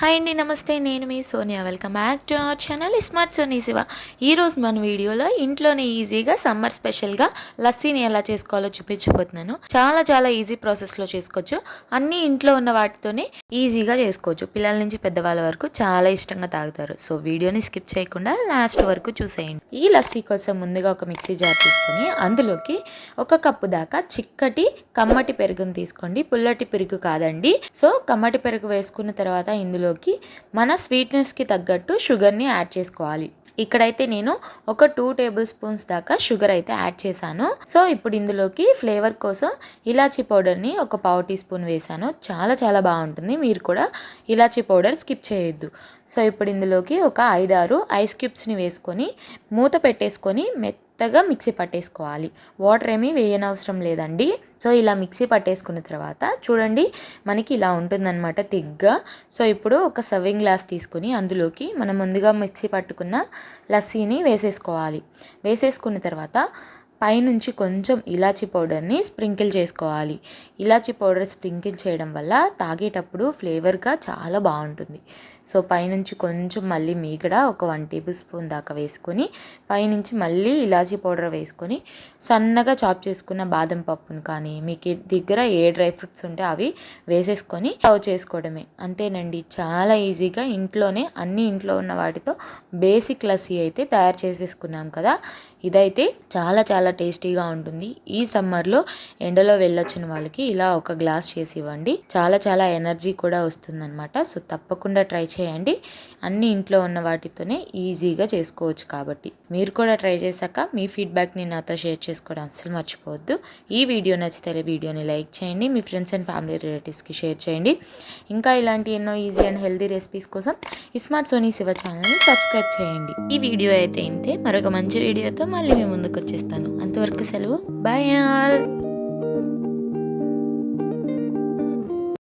Hi అండి నమస్తే. నేను మీ Sonia. Welcome back to our channel smart Soni Siva. ఈరోజు మన వీడియోలో ఇంట్లోనే ఈజీగా సమ్మర్ స్పెషల్గా లస్సీని ఎలా చేసుకోవాలో చూపించబోతున్నాను. చాలా చాలా ఈజీ ప్రాసెస్లో చేసుకోవచ్చు. అన్ని ఇంట్లో ఉన్న వాటితోనే ఈజీగా చేసుకోవచ్చు. పిల్లల నుంచి పెద్దవాళ్ళ వరకు చాలా ఇష్టంగా తాగుతారు. సో వీడియోని స్కిప్ చేయకుండా లాస్ట్ వరకు చూసేయండి. ఈ లస్సీ కోసం ముందుగా ఒక మిక్సీ జార్ తీసుకొని అందులోకి ఒక కప్పు దాకా చిక్కటి కమ్మటి పెరుగును తీసుకోండి. పుల్లటి పెరుగు కాదండి. సో కమ్మటి పెరుగు వేసుకున్న తర్వాత ఇందులో ఇందులోకి మన స్వీట్నెస్కి తగ్గట్టు షుగర్ని యాడ్ చేసుకోవాలి. ఇక్కడైతే నేను ఒక టూ టేబుల్ స్పూన్స్ దాకా షుగర్ అయితే యాడ్ చేశాను. సో ఇప్పుడు ఇందులోకి ఫ్లేవర్ కోసం ఇలాచీ పౌడర్ని ఒక పావు టీ స్పూన్ వేసాను చాలా చాలా బాగుంటుంది. మీరు కూడా ఇలాచీ పౌడర్ స్కిప్ చేయొద్దు. సో ఇప్పుడు ఇందులోకి ఒక ఐదారు ఐస్ క్యూబ్స్ని వేసుకొని మూత పెట్టేసుకొని మెత్తగా మిక్సీ పట్టేసుకోవాలి. వాటర్ ఏమీ వేయనవసరం లేదండి. సో ఇలా మిక్సీ పట్టేసుకున్న తర్వాత చూడండి మనకి ఇలా ఉంటుందన్నమాట తిగ్గా. సో ఇప్పుడు ఒక సర్వింగ్ గ్లాస్ తీసుకుని అందులోకి మనం ముందుగా మిక్సీ పట్టుకున్న లస్సీని వేసేసుకోవాలి. వేసేసుకున్న తర్వాత పైనుంచి కొంచెం ఇలాచీ పౌడర్ని స్ప్రింకిల్ చేసుకోవాలి. ఇలాచీ పౌడర్ స్ప్రింకిల్ చేయడం వల్ల తాగేటప్పుడు ఫ్లేవర్గా చాలా బాగుంటుంది. సో పైనుంచి కొంచెం మళ్ళీ మీగడ ఒక వన్ టేబుల్ స్పూన్ దాకా వేసుకొని పైనుంచి మళ్ళీ ఇలాచీ పౌడర్ వేసుకొని సన్నగా చాప్ చేసుకున్న బాదం పప్పును కానీ మీకు దగ్గర ఏ డ్రై ఫ్రూట్స్ ఉంటే అవి వేసేసుకొని సర్వ్ చేసుకోవడమే. అంతేనండి చాలా ఈజీగా ఇంట్లోనే అన్ని ఇంట్లో ఉన్న వాటితో బేసిక్ లస్సీ అయితే తయారు చేసేసుకున్నాం కదా. ఇదైతే చాలా చాలా చాలా టేస్టీగా ఉంటుంది. ఈ సమ్మర్లో ఎండలో వెళ్ళొచ్చిన వాళ్ళకి ఇలా ఒక గ్లాస్ చేసి ఇవ్వండి. చాలా చాలా ఎనర్జీ కూడా వస్తుందన్నమాట. సో తప్పకుండా ట్రై చేయండి. అన్ని ఇంట్లో ఉన్న వాటితోనే ఈజీగా చేసుకోవచ్చు కాబట్టి. మీరు కూడా ట్రై చేశాక మీ ఫీడ్బ్యాక్ని నాతో షేర్ చేసుకోవడం అస్సలు మర్చిపోవద్దు. ఈ వీడియో నచ్చితే వీడియోని లైక్ చేయండి. మీ ఫ్రెండ్స్ అండ్ ఫ్యామిలీ రిలేటివ్స్కి షేర్ చేయండి. ఇంకా ఇలాంటి ఎన్నో ఈజీ అండ్ హెల్తీ రెసిపీస్ కోసం స్మార్ట్ సోనీ శివ ఛానల్ని సబ్స్క్రైబ్ చేయండి. ఈ వీడియో అయితే ఇంతే. మరొక మంచి వీడియోతో మళ్ళీ మేము ముందుకు వచ్చేస్తాను. అంతవరకు సెలవు. Bye all.